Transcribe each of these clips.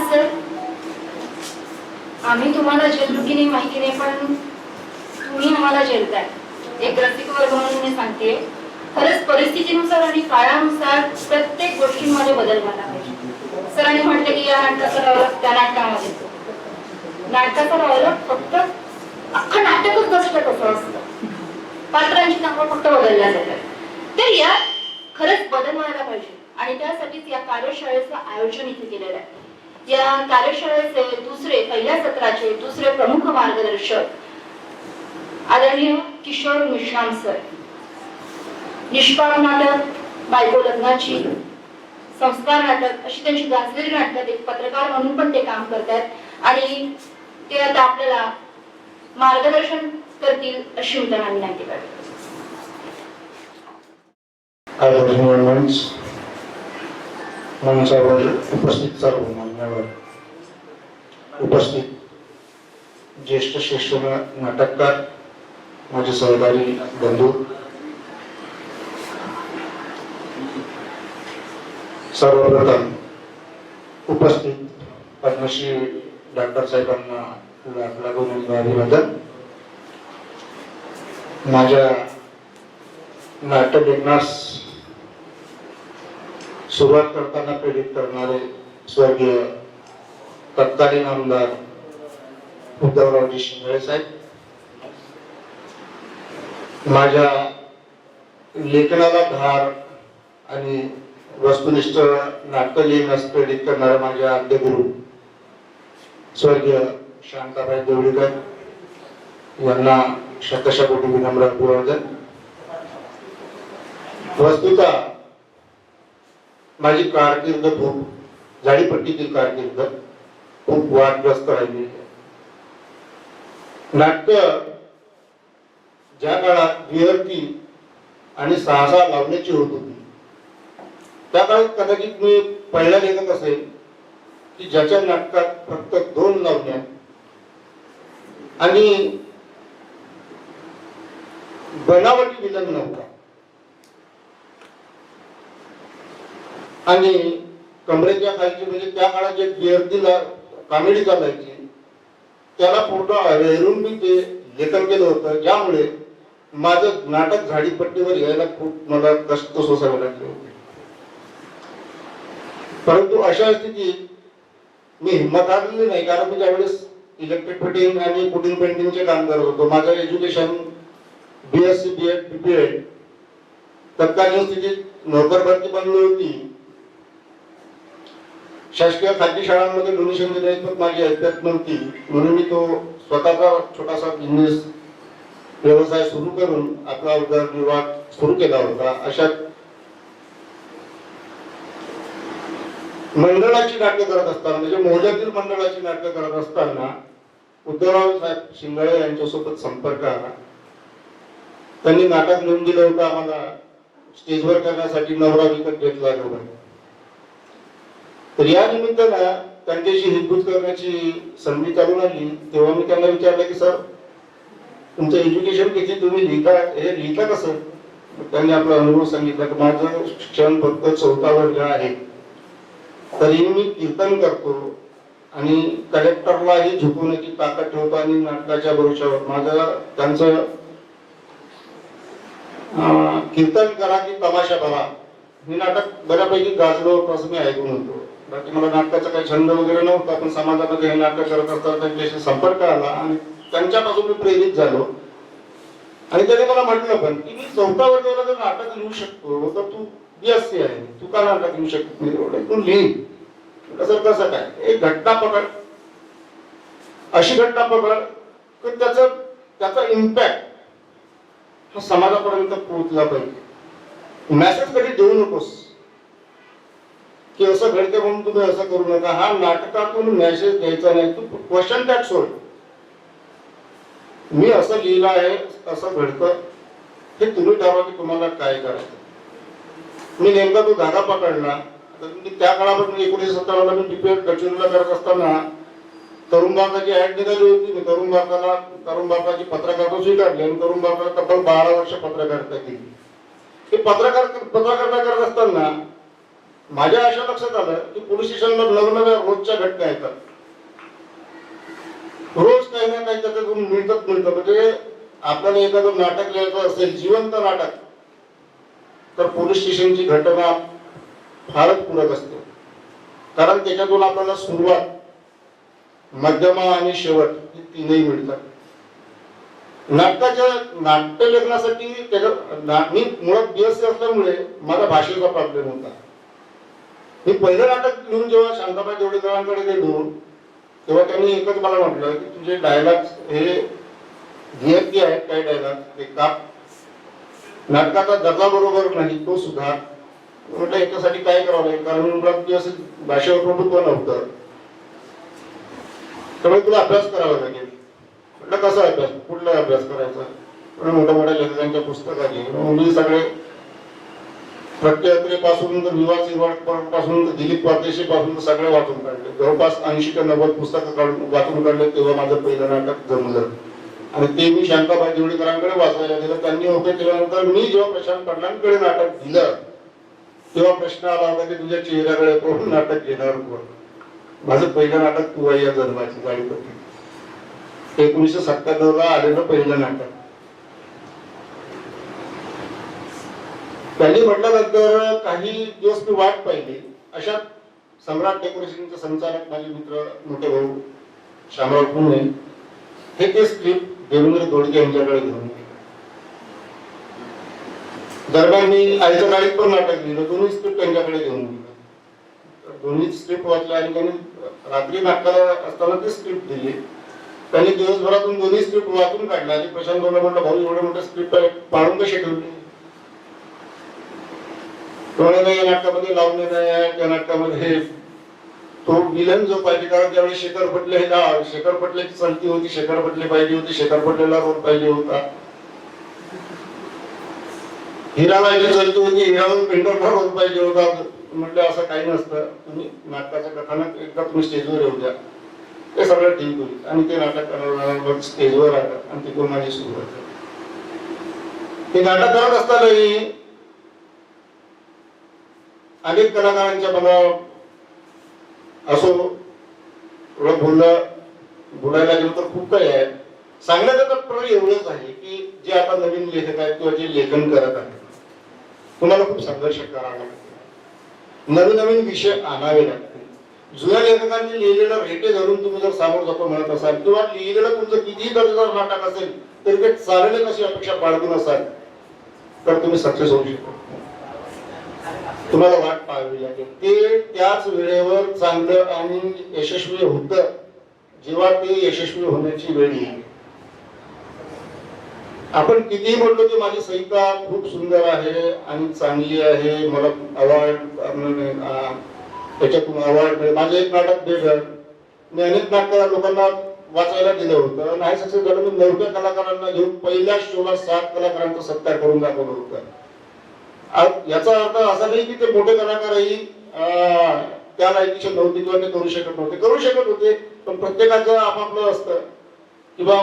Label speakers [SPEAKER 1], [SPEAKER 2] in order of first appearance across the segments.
[SPEAKER 1] Sir आम्ही तुम्हाला जेलू की नाही माहिती नाही पण तुम्ही आम्हाला जेलताय एक रसिक वर्ग म्हणून मी सांगते. खरंच परिस्थितीनुसार आणि काळानुसार प्रत्येक गोष्टींमध्ये बदल झाला पाहिजे. सरांनी म्हटलं की या नाटकाचा डायलॉग त्या नाटकामध्ये. नाटकाचा डायलॉग फक्त अख्खं नाटकच नसतं कसं असतं. पात्रांची नावं फक्त बदलल्या जातात. तर या खरंच बदल व्हायला पाहिजे. आणि त्यासाठीच या कार्यशाळेचं आयोजन इथे केलेलं आहे. या कार्यशाळेचे दुसरे पहिल्या सत्राचे दुसरे प्रमुख मार्गदर्शक आदरणीय किशोर मिश्राम सर निष्काम नाटक बायको लग्नाची संस्कार नाटक अशी त्यांची गाजलेली नाटकात एक पत्रकार म्हणून पण ते काम करतात आणि ते आता आपल्याला मार्गदर्शन करतील अशी मी त्यांना विनंती करते
[SPEAKER 2] मंचावर उपस्थित सर्व मान्यवर उपस्थित ज्येष्ठ श्रेष्ठ नाटककार माझे सहकारी बंधू सर्वप्रथम उपस्थित पद्मश्री डॉक्टर साहेबांना लागून अभिवादन माझ्या नाट्य लेखनास सुरुवात करताना प्रेरित करणारे स्वर्गीय तत्कालीन आमदार उद्धवरावजी शिंगळे साहेब माझ्या लेखनाला धार आणि वस्तुनिष्ठ नाट्य लिहिण्यास प्रेरित करणारा माझे आद्यगुरु स्वर्गीय शांताबाई देवळीकर यांना शतशा कोटी विनम्र अभिवादन. वस्तुता माझी कारकीर्द खूप जाळीपट्टीतील कारकीर्द खूप वादग्रस्त राहिली नाट्य ज्या काळात विहरती आणि साहसा लावण्याची होत होती त्या काळात कदाचित मी पहिला लेखक असेल की ज्याच्या नाटकात फक्त दोन लावण्या आणि बनावटी विलन नव्हता. आणि कमरेच्या खालची म्हणजे त्या काळात जे गिअरतीला कॉमेडी चालायची त्याला पूर्ण हेरून मी ते लेखन केलं होतं. ज्यामुळे माझं नाटक झाडीपट्टीवर यायला खूप मला कष्ट सोसावे लागले. होते परंतु अशा स्थितीत मी हिंमत हारलेली नाही कारण मी त्यावेळेस इलेक्ट्रिक फिटिंग आणि पुटिंग पेंटिंगचे काम करत होतो माझं education B S C B Ed B P Ed तत्कालीन स्थितीत नोकर भरती बनली होती. शासकीय खाजगी शाळांमध्ये डोनेशन देण्याची पण माझी ऐकत नव्हती म्हणून मी तो स्वतःचा छोटासा बिझनेस व्यवसाय सुरू करून आपला उदरनिर्वाह सुरू केला होता. अशा मंडळाची नाटकं करत असताना म्हणजे मोहल्यातील मंडळाची नाटकं करत असताना उद्धवराव साहेब शिंगळे यांच्यासोबत संपर्क आला. त्यांनी नाटक लिहून दिलं होतं आम्हाला. स्टेजवर करण्यासाठी नवरा विकत घेतला होता तर या निमित्तानं त्यांच्याशी हितगुज करण्याची संधी चालून आली तेव्हा मी त्यांना विचारलं की सर तुमचं एज्युकेशन किती? तुम्ही लिहिता? हे लिहिता कसं त्यांनी आपला अनुभव सांगितला की माझं शिक्षण फक्त चौथा वर्ग आहे. तरी मी कीर्तन करतो आणि कलेक्टरलाही झुकवण्याची ताकद ठेवतो आणि नाटकाच्या भरोशावर माझं त्यांचं कीर्तन करा की तमाशा करा मी नाटक बऱ्यापैकी गाजलो असं मी ऐकून होतो बाकी मला नाटकाचा काही छंद वगैरे नव्हता पण समाजामध्ये हे नाटक करत असताना त्यांच्याशी संपर्क आला आणि त्यांच्यापासून मी प्रेरित झालो. आणि त्याने मला म्हटलं पण की मी चौथा वर्गाला जर नाटक लिहू शकतो तर तू बीएससी आहे. तू का नाटक लिहू शकत नाही? एवढं तू लिही. कसं कसं काय? एक घटना पकड. अशी घटना पकड की त्याचं त्याचा इम्पॅक्ट हा समाजापर्यंत पोहोचला पाहिजे. मेसेज कधी देऊ नकोस. की असं घडते म्हणून तुम्ही असं करू नका. हा नाटकातून मेसेज द्यायचा नाही. तू क्वेश्चन टॅग सोड. मी असं लिहिलं आहे असं घडतं. हे तुम्ही ठरवा की तुम्हाला काय करायचं. मी नेमका तो धागा पकडला. तर मी त्या काळापासून एकोणीशे सत्तावन्नला मी डीपीएड गडचिरोलीला करत असताना तरुण भारताची ऍड निघाली होती. मी तरुण भारताला तरुण भारताची पत्रकार स्वीकारली आणि तरुण भारताला तब्बल बारा वर्ष पत्रकारिता केली. हे पत्रकार पत्रकारिता करत असताना माझ्या अशा लक्षात आलं की पोलीस स्टेशनला नवनव्या रोजच्या घटना येतात. रोज काही ना काही त्याच्यातून मिळतात मिळतं म्हणजे आपल्याला एखादं नाटक लिहायचं असेल जिवंत नाटक तर पोलीस स्टेशनची घटना फारच पुरत असते. कारण त्याच्यातून आपल्याला सुरुवात मध्यमा आणि शेवट हे तीनही मिळतात. नाटकाच्या नाट्य लेखनासाठी त्याच्या ना- मी मुळात बीएससी असल्यामुळे माझा भाषेचा प्रॉब्लेम होता. मी पहिलं नाटक लिहून जेव्हा शांताबाई जोडेकरांकडे गेलो तेव्हा त्यांनी एकच मला म्हटलं की तुझे डायलॉग हे गियकी आहेत काही डायलॉग ते का? नाटकाचा दर्जा बरोबर नाही तो सुद्धा. म्हटलं याच्यासाठी काय करावं लागेल? कारण मुळात भाषेवर प्रभुत्व नव्हतं. त्यामुळे तुला अभ्यास करावा लागेल. म्हटलं कसा अभ्यास कुठला अभ्यास करायचा? मोठ्या मोठ्या लेखकांच्या पुस्तकाची मग मी सगळे प्रत्ययात्रे पासून तर विवाह शिरवाडपासून तर दिलीप परदेशी पासून तर सगळे वाचून काढले. जवळपास ऐंशी ते नव्वद पुस्तकं काढून वाचून काढले तेव्हा माझं पहिलं नाटक जमलं आणि ते मी शांताबाई देवडीकरांकडे वाचायला दिलं. त्यांनी ओके केल्यानंतर मी जेव्हा प्रशांत पाटलांकडे नाटक दिलं तेव्हा प्रश्न आला होता की तुझ्या चेहऱ्याकडे पाहून नाटक घेणार कोण माझं पहिलं नाटक तू या जन्माची गाडीपती एकोणीसशे सत्त्याण्णव ला आलेलं पहिलं नाटक. त्यांनी म्हटल्यानंतर काही दिवस मी वाट पाहिली. अशा सम्राट डेकोरेशनचे संचालक माझे मित्र मोठे भाऊ श्यामराव पुणे हे ते स्क्रिप्ट देवेंद्र दोडके यांच्याकडे घेऊन गेले. दरम्यान मी आईच्या गाडीत पण नाटक लिहिलं. दोन्ही स्क्रिप्ट त्यांच्याकडे घेऊन गेलं. दोन्ही स्क्रिप्ट वाचल्या आणि त्यांनी रात्री नाटकाला असताना ते स्क्रिप्ट दिली. त्यांनी दिवसभरातून दोन्ही स्क्रिप्ट वाचून काढल्या आणि प्रशांत बोलला म्हटलं भाऊ एवढे मोठे स्क्रिप्ट पाळून कसे ठेवले? कोणाला या नाटकामध्ये लावून नाही त्या नाटकामध्ये तो विलन जो पाहिजे कारण त्यावेळी शेखर पटले हे नाव शेखर पटलेची चलती होती शेखर पटले पाहिजे होती शेखर पटलेला रोल पाहिजे होता. हिराबाईची चलती होती हिराबाई पेंटरचा रोल पाहिजे होता. म्हटलं असं काही नसतं तुम्ही नाटकाचं कथानक एकदा तुम्ही स्टेजवर येऊ द्या ते सगळं ठीक होईल. आणि ते नाटक स्टेजवर राहतात आणि तिकडून माझी सुरुवात झाली. ते नाटक करत असतानाही अनेक कलाकारांच्या मला असो एवढं बोललं बोलायला गेलो तर खूप काही आहे. सांगण्याचं तात्पर्य एवढंच आहे की जे आता नवीन लेखक आहेत किंवा जे लेखन करत आहेत तुम्हाला खूप संघर्ष करावा लागतो नवीन नवीन विषय आणावे लागतील जुन्या लेखकांनी लिहिलेलं रेटे धरून तुम्ही जर सामोर जातो म्हणत असाल किंवा लिहिलेलं तुमचं कितीही दर्जेदार नाटक असेल तरी ते चालेल कशी अपेक्षा बाळगून असाल तर तुम्ही सक्सेस होऊ शकता. तुम्हाला वाट पाहावी लागेल. ते त्याच वेळेवर चांगलं आणि यशस्वी होत जेव्हा ते यशस्वी होण्याची वेळ येईल. आपण कितीही म्हणलो की माझी संहिता खूप सुंदर आहे आणि चांगली आहे मला अवॉर्ड त्याच्यातून अवॉर्ड मिळेल. माझं एक नाटक बेघर मी अनेक नाटक लोकांना वाचायला दिलं होतं. नाही सक्सेस झालं मी नवख्या कलाकारांना घेऊन पहिल्या शोला सात कलाकारांचा सत्कार करून दाखवलं होतं. याचा अर्थ असा नाही की ते मोठे कलाकारही त्या लायकीचे नव्हते किंवा ते करू शकत नव्हते. करू शकत होते पण प्रत्येकाचं आपापलं असतं. किंवा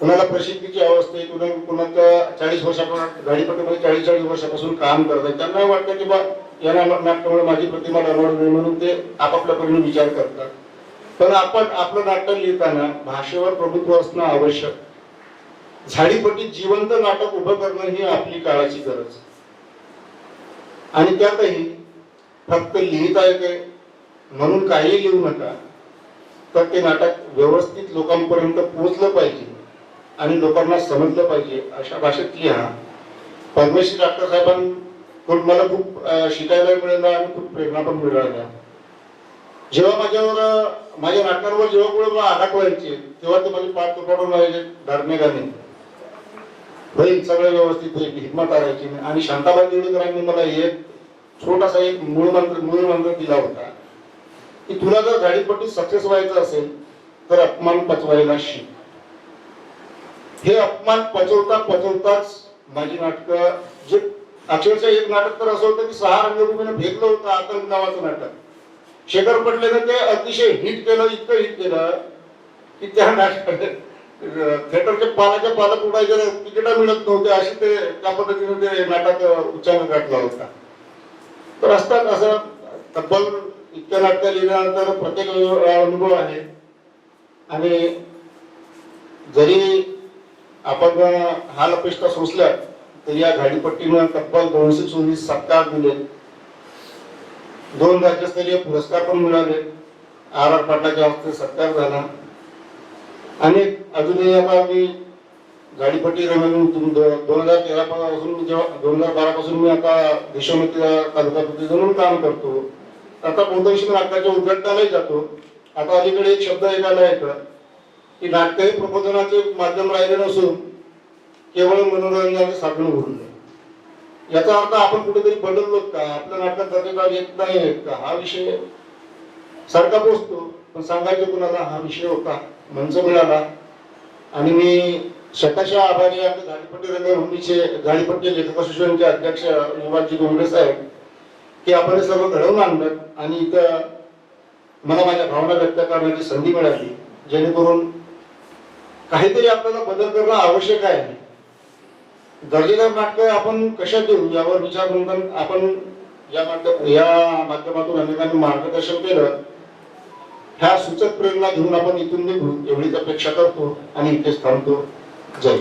[SPEAKER 2] कुणाला प्रसिद्धीची अवस्था कुणा कुणाचं चाळीस वर्षापासून गाडीपट्टीमध्ये चाळीस चाळीस वर्षापासून काम करतात त्यांना वाटतं की बा या नाटकामुळे माझी प्रतिमा डळमळ होईल म्हणून ते आपापल्या परीने विचार करतात. पण आपण आपलं नाटक लिहिताना भाषेवर प्रभुत्व असणं आवश्यक. झाडीपटी जिवंत नाटक उभं करणं ही आपली काळाची गरज. आणि त्यातही फक्त लिहिता येते म्हणून काही लिहू नका तर ते नाटक व्यवस्थित लोकांपर्यंत पोहोचलं पाहिजे आणि लोकांना समजलं पाहिजे अशा भाषेत लिहा पद्मश्री डॉक्टर खूप मला खूप शिकायला मिळालं आणि खूप प्रेरणा पण मिळाल्या जेव्हा माझ्यावर माझ्या नाटकांवर जेव्हा पुढे मला आघात व्हायचे तेव्हा ते माझे पाठ राहायचे व्हायचे धार्मिकाने होईल सगळं व्यवस्थित होईल हिंमत आणायची आणि शांताबाई देवडेकरांनी मला एक छोटासा एक मूळ मंत्र मूळ मंत्र दिला होता की तुला जर झाडीपट्टी सक्सेस व्हायचं असेल तर अपमान पचवायला शिक. हे अपमान पचवता पचवताच माझी नाटकं जे अक्षरशः एक नाटक तर असं होतं की सहा रंगभूमीने फेकलं होतं आतंक नावाचं नाटक. शेखर पटलेनं ते अतिशय हिट केलं इतकं हिट केलं की त्या नाटक थिएटरच्या पालाच्या पालक उडायचे तिकीट मिळत नव्हते अशी ते त्या पद्धतीने ते नाटक उच्चारण गाठला होता. तर असतात असं तब्बल इतक्या नाटक लिहिल्यानंतर प्रत्येक अनुभव आहे. आणि जरी आपण हा लपेष्टा सोसल्या तर या गाडीपट्टीनं तब्बल दोनशे चोवीस सत्कार दिले. दोन राज्यस्तरीय पुरस्कार पण मिळाले. आर आर पाटलाच्या हस्ते सत्कार झाला. आणि अजूनही आता मी गाडीपट्टी रमेन दोन हजार तेरा पासून जेव्हा दोन हजार बारा पासून मी आता देशोन्नती तालुका प्रतिनिधी म्हणून काम करतो. आता बहुतांशी नाटकाच्या उद्घाटनालाही जातो. आता अलीकडे एक शब्द ऐकायला येतं की नाटक हे प्रबोधनाचे माध्यम राहिले नसून केवळ मनोरंजनाचे साधन उरले याचा अर्थ आपण कुठेतरी बदललो का? आपल्या नाटकात दर्जेदार येत नाही आहेत का? हा विषय सारखा पोचतो. पण सांगायचं कुणाला हा विषय होता? मंच मिळाला. आणि मी शतशः आभारी आहे. आपले झाडीपट्टी रंगभूमीचे झाडीपट्टी लेखक असोसिएशनचे अध्यक्ष युवाजी गोंगडे साहेब की आपण हे सर्व घडवून आणलं आणि इथं मला माझ्या भावना व्यक्त करण्याची संधी मिळाली. जेणेकरून काहीतरी आपल्याला बदल करणं आवश्यक आहे. दर्जेदार नाटकं आपण कशा देऊ? यावर विचार करून आपण या माध्यम या माध्यमातून अनेकांनी मार्गदर्शन केलं. ह्या सूचक प्रेरणा घेऊन आपण इथून निघू एवढीच अपेक्षा करतो आणि इथेच थांबतो. जय